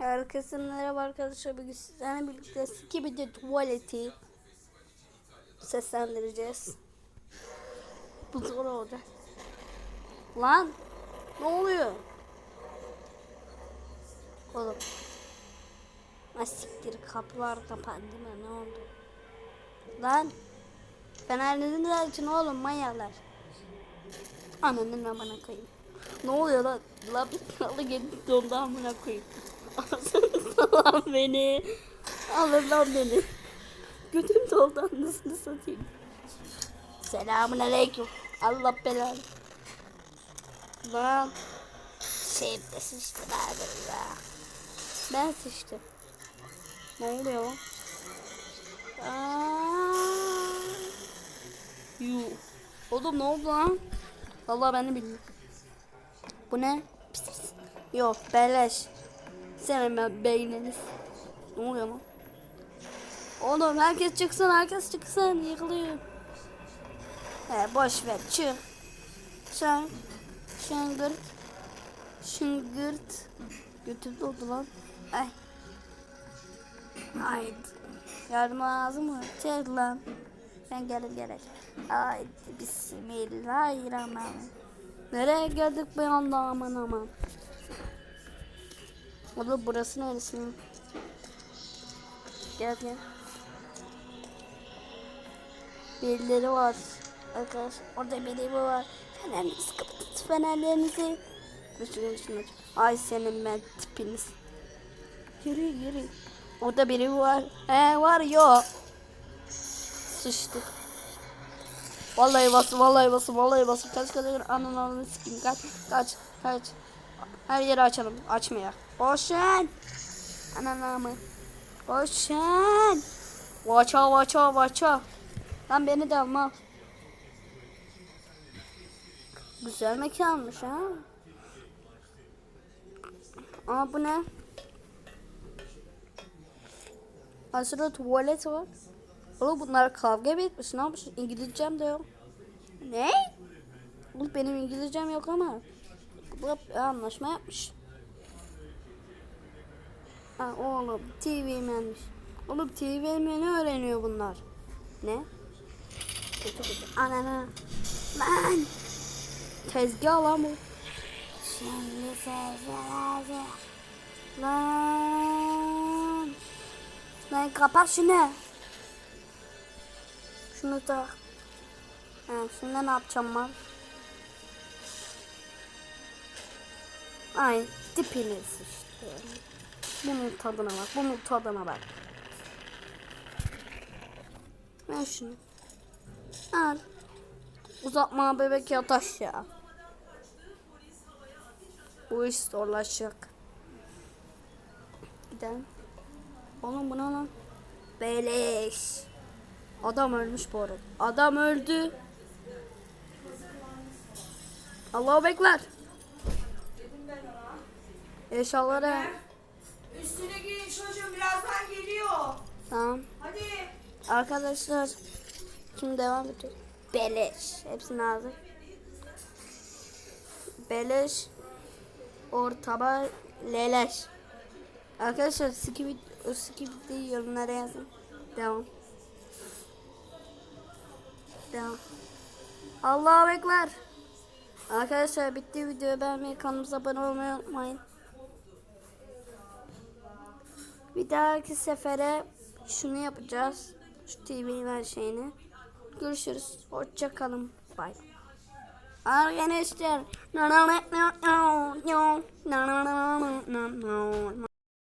Herkese merhaba arkadaşlar. Bugün sizlerle birlikte Skibidi tuvaleti seslendireceğiz. Bu zor olacak. Lan! Ne oluyor? Oğlum. Asiktir kapılar kapandı mı? Ne oldu? Lan! Fenerleriniz için oğlum manyaklar. Ananın amına koyayım. Ne oluyor lan? Lan kralı gelip dondu amına koyayım. Alsana lan beni. Alın lan beni. Götüm doldu anasını satayım. Selamun aleyküm. Allah belanı. Lan. Şimdi sıçtı nerede ya? Ben sıçtım. Ne oluyor lan? Yuh. Oğlum ne oldu lan? Vallahi ben de. Bu ne? Pis. Yok beleş. Senin beyniniz. Ne oluyor lan? Oğlum herkes çıksın herkes çıksın yıkılıyor. He boş ver çık. Şan. Şangırt. Şıngırt. Götüm doldu lan. Ay. Ay. Yardım lazım mı? Çek lan. Ben gelip geleceğim. Ay bismillahirrahmanirrahim. Nereye geldik bu anda aman aman. Oğlum burası neresi? Gel gel. Birileri var. Arkadaş orada biri var. Fenerlerinizi kapatın. Fenerlerinizi. Düşünün düşünün. Ay senin ben tipiniz. Yürü yürü. Orada biri var. He var yok. Sıçtık. Vallahi basın, vallahi basın, vallahi basın. Kaç kaç ananı ananı sikeyim. Kaç, kaç, kaç. Her yeri açalım. Açmaya. Koşun. Ananamı. Koşun. Vaça, vaça, vaça. Lan beni de alma. Güzel mekanmış ha. Aa bu ne? Aslında tuvalet var. Oğlum bunlar kavga mı etmiş? Ne yapmış? İngilizcem de yok. Ne? Oğlum benim İngilizcem yok ama. Bu anlaşma yapmış. Ha oğlum TV menmiş. Oğlum TV meni öğreniyor bunlar. Ne? Kötü kötü. Anana. Lan. Tezgah lan bu. Şimdi sezgilerce. Lan. Lan kapat şunu. Şunu da. Ha, şimdi ne yapacağım ben? Ay tipiniz işte. Bunun tadına bak. Bunun tadına bak. Ver şunu. Al. Uzatma bebek yataş ya. Bu iş zorlaşacak. Gidelim. Oğlum bu ne lan? Beleş. Adam ölmüş bu arada. Adam öldü. Allahu Bekler. Eşyaları. Üstüne giyin çocuğum birazdan geliyor. Tamam. Hadi. Arkadaşlar. Kim devam ediyor? Beleş. Hepsini aldık. Beleş. Ortaba leleş. Arkadaşlar skibit, o skibidi yorumlara yazın. Devam. Devam. Allahu Ekber. Arkadaşlar bitti video beğenmeyi kanalımıza abone olmayı unutmayın. Bir dahaki sefere şunu yapacağız. Şu TV'nin her şeyini. Görüşürüz. Hoşça kalın. Bye. Arkadaşlar.